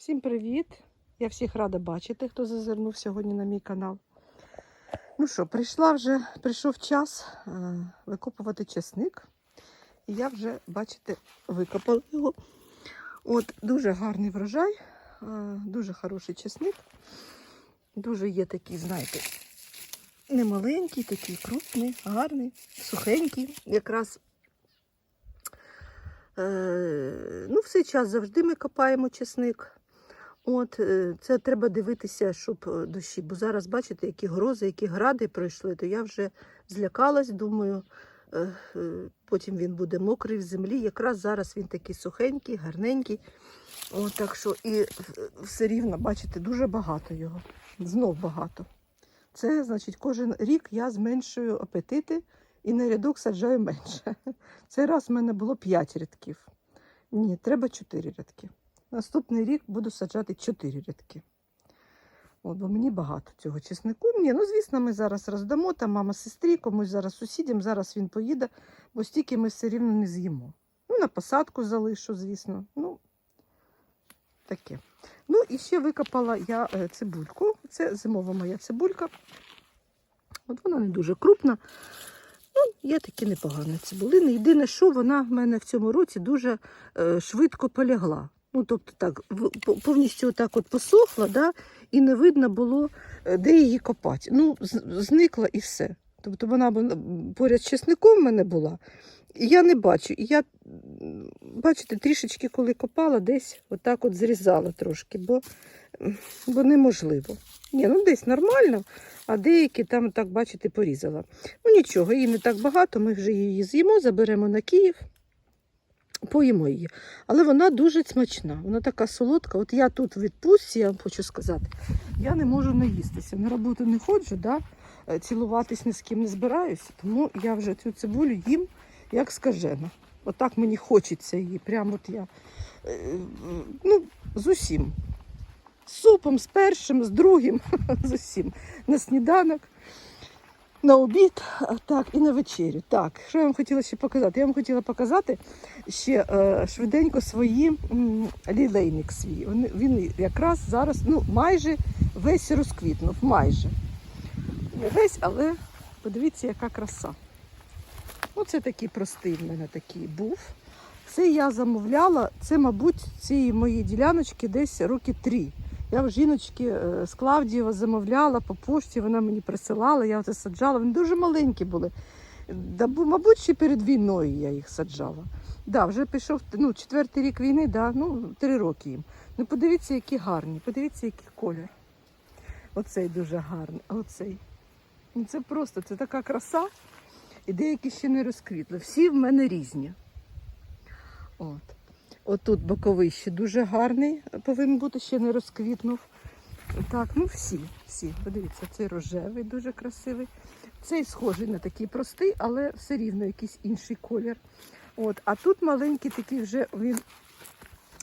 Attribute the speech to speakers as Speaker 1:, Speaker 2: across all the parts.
Speaker 1: Всім привіт! Я всіх рада бачити, хто зазирнув сьогодні на мій канал. Ну що, прийшла вже, прийшов час е, викопувати чесник. І я вже, бачите, викопала його. От дуже гарний врожай, е, дуже хороший чесник. Дуже є такий, знаєте, немаленький, такий крупний, гарний, сухенький. Якраз е, ну, в цей час завжди ми копаємо чесник. От е, це треба дивитися, щоб е, дощі. Бо зараз бачите, які грози, які гради пройшли, то я вже злякалась, думаю, е, потім він буде мокрий в землі. Якраз зараз він такий сухенький, гарненький. От, так що і все рівно, бачите, дуже багато його. Знов багато. Це значить, кожен рік я зменшую апетити і на рядок саджаю менше. Цей раз в мене було 5 рядків. Ні, треба 4 рядки. Наступний рік буду саджати 4 рядки. От, бо мені багато цього чеснику. Ні, ну звісно, ми зараз роздамо, там мама сестрі, комусь зараз сусідям, зараз він поїде, бо стільки ми все рівно не з'їмо. Ну, на посадку залишу, звісно. Ну, таке. Ну, і ще викопала я е, цибульку. Це зимова моя цибулька. От вона не дуже крупна. Ну, є такі непогані цибулини. Єдине, що вона в мене в цьому році дуже е, швидко полягла. Ну, тобто так, повністю так от посохла, да, і не видно було, е, де її копати. Ну, зникла і все. Тобто вона поряд з чесником в мене була, і я не бачу. Я, бачите, трішечки, коли копала, десь отак от зрізала трошки, бо, бо неможливо. Ні, ну десь нормально, а деякі там, так, бачите, порізала. Ну нічого, її не так багато, ми вже її з'їмо, заберемо на Київ, поїмо її. Але вона дуже смачна, вона така солодка. От я тут відпустці, я вам хочу сказати, я не можу наїстися. На роботу не ходжу, да? е, цілуватись ні з ким не збираюся, тому я вже цю цибулю їм як скажена. Отак мені хочеться її. Прямо от я е, ну, з усім. З супом, з першим, з другим, з усім. На сніданок, на обід, так, і на вечерю. Так, що я вам хотіла ще показати? Я вам хотіла показати ще е, швиденько свої лілейник свій. Він, він якраз зараз ну, майже весь розквітнув. Майже. Не весь, але подивіться, яка краса. Оце такий простий в мене такий був. Це я замовляла, це, мабуть, цієї моєї діляночки десь роки три. Я в жіночки е, з Клавдієва замовляла по пошті, вона мені присилала, я це саджала. Вони дуже маленькі були. Да, мабуть, ще перед війною я їх саджала. Да, вже пішов ну, четвертий рік війни, да, ну, три роки їм. Ну, подивіться, які гарні, подивіться, який колір. Оцей дуже гарний, оцей. Ну, це просто це така краса. І деякі ще не розквітли. Всі в мене різні. От. Отут боковий ще дуже гарний, повинен бути, ще не розквітнув. Так, ну всі, всі. Подивіться, цей рожевий дуже красивий. Цей схожий на такий простий, але все рівно якийсь інший колір. От. А тут маленький такий вже він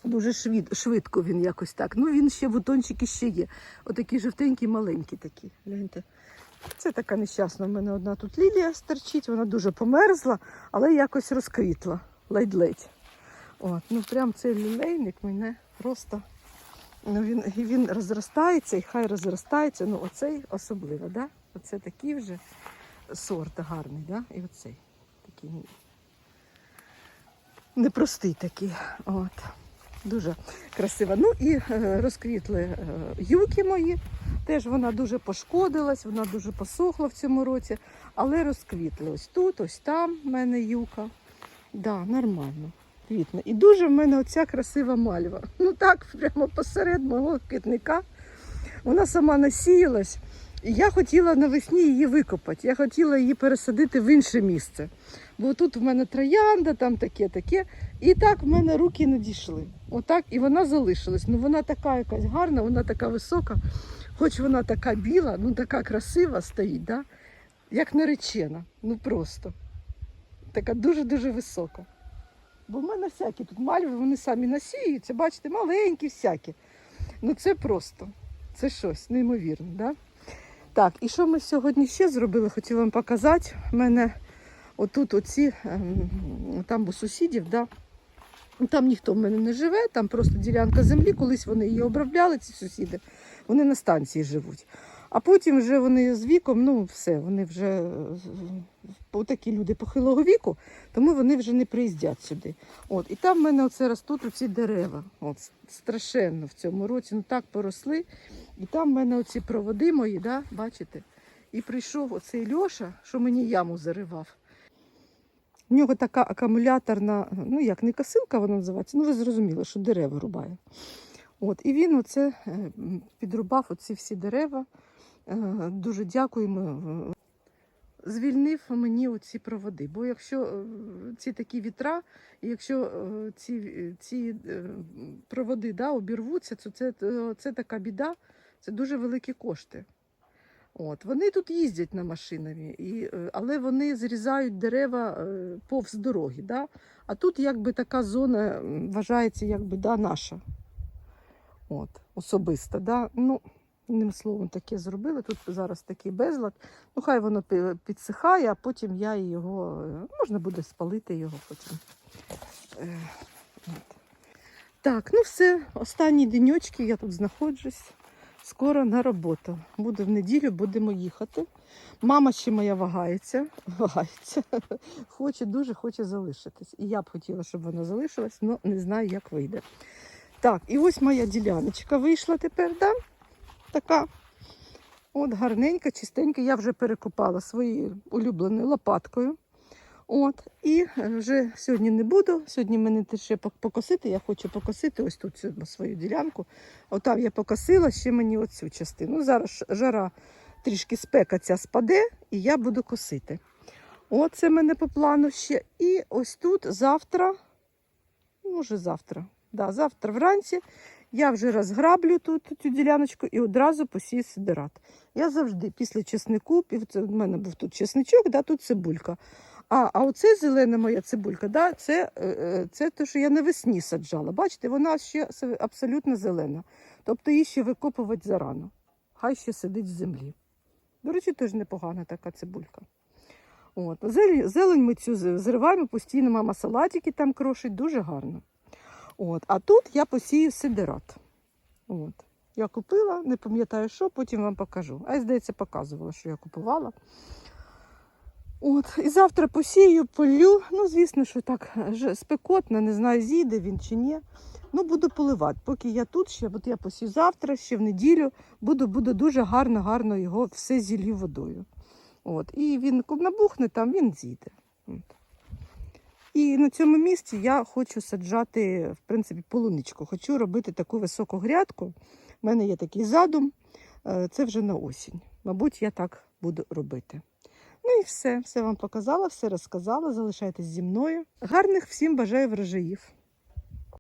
Speaker 1: дуже швид, швидко він якось так. Ну він ще бутончики ще є. Отакий жовтенький, маленький такий. Гляньте. Це така нещасна. У мене одна тут лілія стерчить, вона дуже померзла, але якось розквітла. Ледь-ледь. От, ну прям цей лілейник мене просто. Ну, він, він розростається і хай розростається. Ну, оцей особливо, да? Оце такий вже сорт гарний, да? І оцей такий непростий такий. От. Дуже красиво. Ну і е, розквітли е, юки мої. Теж вона дуже пошкодилась, вона дуже посохла в цьому році, але розквітли. Ось тут, ось там в мене юка. Да, нормально. Квітне. І дуже в мене оця красива мальва. Ну так, прямо посеред мого квітника. Вона сама насіялась. І я хотіла навесні її викопати. Я хотіла її пересадити в інше місце. Бо тут в мене троянда, там таке, таке. І так в мене руки не дійшли. Отак, і вона залишилась. Ну вона така якась гарна, вона така висока, хоч вона така біла, ну така красива стоїть, да? як наречена. Ну просто. Така дуже-дуже висока. Бо в мене всякі тут мальви, вони самі насіюються, бачите, маленькі всякі. Ну це просто, це щось неймовірне. Да? Так, і що ми сьогодні ще зробили? Хотіла вам показати. У мене отут оці, ем, там у сусідів, да, Там ніхто в мене не живе, там просто ділянка землі. Колись вони її обробляли, ці сусіди. Вони на станції живуть. А потім вже вони з віком, ну все, вони вже е, такі люди похилого віку, тому вони вже не приїздять сюди. От, і там в мене оце ростуть оці дерева. От, страшенно в цьому році, ну так поросли. І там в мене оці проводи мої, да, бачите? І прийшов оцей Льоша, що мені яму заривав. У нього така акумуляторна, ну як не косилка вона називається, ну ви зрозуміли, що дерева рубає. От, і він оце е, підрубав оці всі дерева. Е, Дуже дякуємо. Звільнив мені оці проводи. Бо якщо е, ці такі вітра, і якщо е, ці, ці проводи да, обірвуться, то це, це така біда, це дуже великі кошти. От. Вони тут їздять на е, але вони зрізають дерева повз дороги. Да? А тут якби така зона вважається якби, да, наша. От, особиста. Да? Ну, одним словом, таке зробили. Тут зараз такий безлад. Ну, хай воно підсихає, а потім я його, е, можна буде спалити його потім. Е. Так, ну все, останні денечки я тут знаходжусь. Скоро на роботу. Буду в неділю, будемо їхати. Мама ще моя вагається, вагається. Хоче, дуже хоче залишитись. І я б хотіла, щоб вона залишилась, але не знаю, як вийде. Так, і ось моя діляночка вийшла тепер, да? Така. От гарненька, чистенька. Я вже перекопала своєю улюбленою лопаткою. От, і е, вже сьогодні не буду. Сьогодні мене ще покосити. Я хочу покосити ось тут свою ділянку. Отам я покосила ще мені оцю частину. Ну, Зараз жара трішки спека ця спаде, і я буду косити. Оце мене по плану ще. І ось тут завтра, вже завтра, да, завтра вранці я вже розграблю тут цю діляночку і одразу посію сидират. Я завжди після чеснику, це в мене був тут чесничок, да, тут цибулька. А, а оце зелена моя цибулька, да, це, е, е, це те, що я навесні саджала. Бачите, вона ще абсолютно зелена. Тобто її ще викопувати зарано. Хай ще сидить в землі. До речі, теж непогана така цибулька. От. Зелень ми цю зриваємо, постійно мама салатики там крошить, дуже гарно. От. А тут я посію сидират. От. Я купила, не пам'ятаю що, потім вам покажу. А я, здається, показувала, що я купувала. От, і завтра посію, полю. Ну, звісно, що так спекотно, не знаю, зійде він чи ні. Ну, буду поливати. Поки я тут ще, от я посію завтра, ще в неділю, буду, буду дуже гарно, гарно його все зілью водою. От. І він набухне, там він зійде. От. І на цьому місці я хочу саджати, в принципі, полуничку. Хочу робити таку високу грядку. У мене є такий задум. Е, Це вже на осінь. Мабуть, я так буду робити. Ну і все, все вам показала, все розказала. Залишайтесь зі мною. Гарних всім бажаю врожаїв.